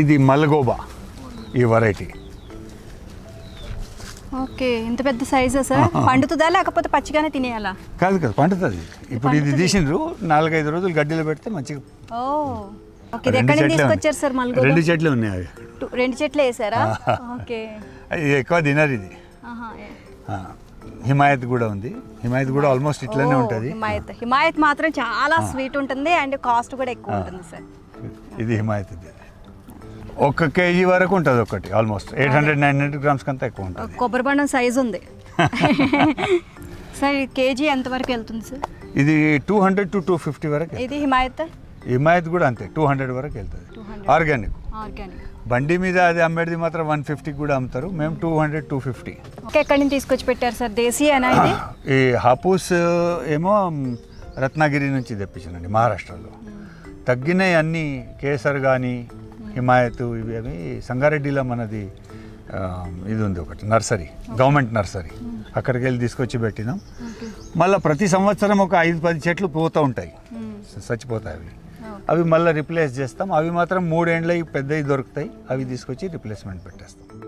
ఇది మల్గోబా ఈ variety okay ఇంత పెద్ద సైజా సార్? పండుతుందా లేకపోతే పచ్చిగానే తినేయాలా? కాదు కాదు పండుతుంది. ఇప్పుడు ఇది తీసిండ్రు నాలుగైదు రోజులు గడ్డిలో పెడితే మంచిగా ఓ ఓకే ఇది ఎక్కడి తీసుకొచ్చారు. సార్ మల్గోబా? రెండు చెట్లు ఉన్నాయి అవి. రెండు చెట్లు వేసారా? ఓకే. ఇది ఎక్కువ తినరు ఇది. హిమాయత్ కూడా ఉంది. హిమాయత్ కూడా ఆల్మోస్ట్ ఇట్లనే ఉంటుంది. హిమాయత్. హిమాయత్ మాత్రం చాలా స్వీట్ ఉంటుంది అండ్ కాస్ట్ కూడా ఎక్కువ ఉంటుంది సార్. ఇది హిమాయత్ ఇది ఒక కేజీ వరకు ఉంటుంది ఒకటి almost eight hundred nine hundred grams కంటే ఎక్కువ ఉంటుంది. కొబ్బరి బండం సైజ్ ఉంది. సార్ కేజీ ఎంత వరకు వెళ్తుంది సార్ ఇది two hundred to two fifty వరకు ఇది హిమాయత్? హిమాయత్ కూడా అంతే టూ హండ్రెడ్ వరకు వెళ్తుంది. 200. ఆర్గానిక్ బండి మీద అది అమ్మేది మాత్రం వన్ ఫిఫ్టీకి కూడా అమ్ముతారు మేము two hundred two fifty okay ఎక్కడి నుంచి తీసుకొచ్చి పెట్టారు సార్ ఇది? ఈ హాపూస్ ఏమో రత్నగిరి నుంచి తెప్పించానండి మహారాష్ట్రలో. తగ్గినాయి అన్ని కేసర్ కానీ హిమాయత్ ఇవి అవి. సంగారెడ్డిలో మనది ఇది ఉంది ఒకటి నర్సరీ గవర్నమెంట్ నర్సరీ. అక్కడికి వెళ్ళి తీసుకొచ్చి పెట్టినాం. మళ్ళీ ప్రతి సంవత్సరం ఒక ఐదు పది చెట్లు పోతూ ఉంటాయి. చచ్చిపోతాయి అవి. అవి మళ్ళీ రిప్లేస్ చేస్తాం. అవి మాత్రం మూడేండ్లకి పెద్దవి దొరుకుతాయి. అవి తీసుకొచ్చి రిప్లేస్మెంట్ పెట్టేస్తాం.